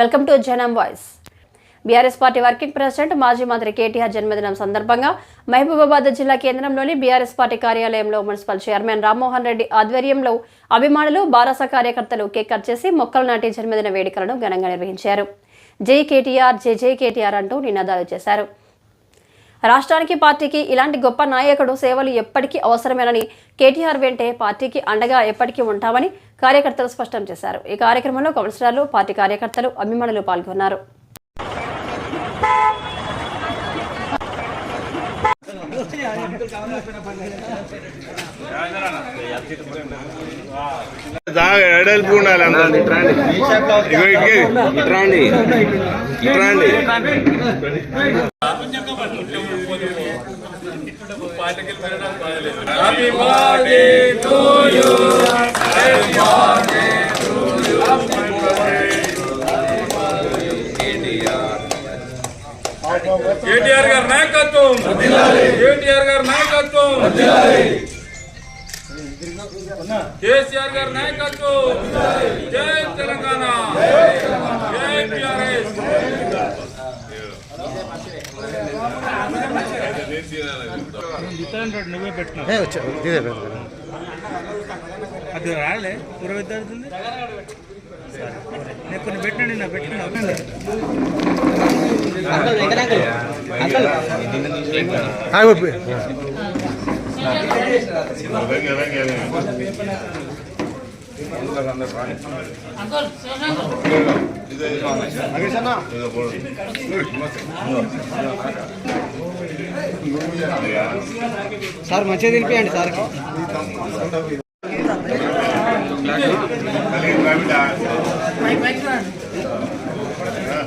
Welcome to Janam voice. BRS party working president మాజీ మంత్రి KTR జన్మదినం సందర్భంగా మహబూబాబాద్ జిల్లా కేంద్రంలోని బీఆర్ఎస్ పార్టీ కార్యాలయంలో మున్సిపల్ చైర్మన్ రామ్మోహన్ రెడ్డి ఆధ్వర్యంలో అభిమానులు బారాస కార్యకర్తలు కేక్ కట్ చేసి మొక్కలు నాటి జన్మదిన వేడుకలను ఘనంగా నిర్వహించారు. జై కేటీఆర్ జై జై కేటీఆర్ అంటూ నినాదాలు చేశారు. రాష్ట్రానికి పార్టీకి ఇలాంటి గొప్ప నాయకుడు సేవలు ఎప్పటికీ అవసరమేనని కేటీఆర్ వెంటే పార్టీకి అండగా ఎప్పటికీ ఉంటామని కార్యకర్తలు స్పష్టం చేశారు. ఈ కార్యక్రమంలో కౌన్సిలర్లు పార్టీ కార్యకర్తలు అభిమానులు పాల్గొన్నారు. ఎడల్పు ఉండాలి ఇగో ఇటుకే. ఇట్రాండి. ఇట్రాండి. కేటీఆర్ గారి నాయకత్వం. కేటీఆర్ గారి నాయకత్వం. కేసీఆర్ గారి నాయకత్వం. జై తెలంగాణ. జై టిఆర్ఎస్. అది రాలే కూర పెద్దవుతుంది నేను కొన్ని పెట్టండి నా. ఇదో పోడు. సార్ మంచిగా తినిపించండి సార్.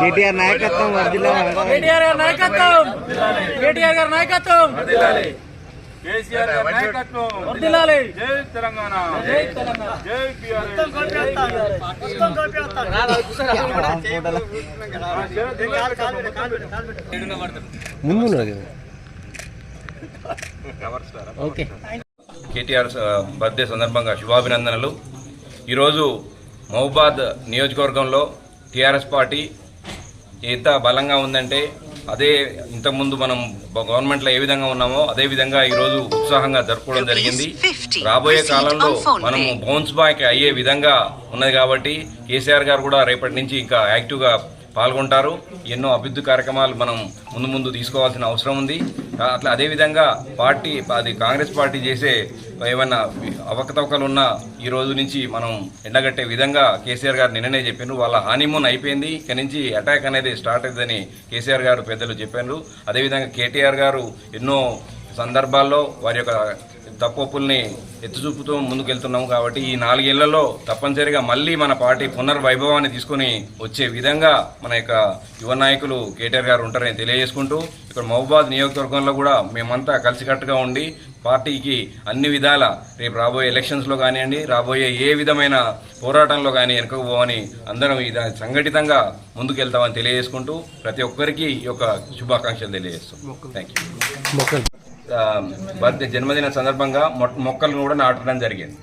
కేటీఆర్ నాయకత్వం కేటీఆర్ గారి నాయకత్వం. కేటీఆర్ గారి నాయకత్వం. కేసీఆర్ గారి నాయకత్వం. జై తెలంగాణ. జై తెలంగాణ. జై ఓకే కేటీఆర్ బర్త్డే సందర్భంగా శుభాభినందనలు. ఈరోజు మహబాద్ నియోజకవర్గంలో టీఆర్ఎస్ పార్టీ ఎంత బలంగా ఉందంటే అదే ఇంతకుముందు మనం గవర్నమెంట్లో ఏ విధంగా ఉన్నామో అదే విధంగా ఈరోజు ఉత్సాహంగా జరుపుకోవడం జరిగింది. రాబోయే కాలంలో మనము బౌన్స్ బ్యాక్ అయ్యే విధంగా ఉన్నది కాబట్టి కేసీఆర్ గారు కూడా రేపటి నుంచి ఇంకా యాక్టివ్గా పాల్గొంటారు. ఎన్నో అభివృద్ధి కార్యక్రమాలు మనం ముందు ముందు తీసుకోవాల్సిన అవసరం ఉంది. అట్లా అదేవిధంగా పార్టీ అది కాంగ్రెస్ పార్టీ చేసే ఏమన్నా అవకతవకలు ఉన్నా ఈ రోజు నుంచి మనం ఎండగట్టే విధంగా కేసీఆర్ గారు నిన్ననే చెప్పారు వాళ్ళ హానిమూన్ అయిపోయింది. ఇక నుంచి అటాక్ అనేది స్టార్ట్ అవుతుందని కేసీఆర్ గారు పెద్దలు చెప్పారు అదేవిధంగా కేటీఆర్ గారు ఎన్నో సందర్భాల్లో వారి యొక్క తప్పొప్పుల్ని ఎత్తి చూపుతూ ముందుకెళ్తున్నాము కాబట్టి ఈ నాలుగేళ్ళలో తప్పనిసరిగా మళ్ళీ మన పార్టీ పునర్వైభవాన్ని తీసుకొని వచ్చే విధంగా మన యొక్క యువ నాయకులు కేటీఆర్ గారు ఉంటారని తెలియజేసుకుంటూ ఇక్కడ మహబూబాద్ నియోజకవర్గంలో కూడా మేమంతా కలిసికట్టుగా ఉండి పార్టీకి అన్ని విధాల రేపు రాబోయే ఎలక్షన్స్లో కానివ్వండి రాబోయే ఏ విధమైన పోరాటంలో కానీ వెనుకపోవని అందరం ఇది సంఘటితంగా ముందుకెళ్తామని తెలియజేసుకుంటూ ప్రతి ఒక్కరికి ఈ యొక్క శుభాకాంక్షలు తెలియజేస్తాం. థ్యాంక్ యూ బర్త్డే జన్మదిన సందర్భంగా మొక్కలను కూడా నాటడం జరిగింది.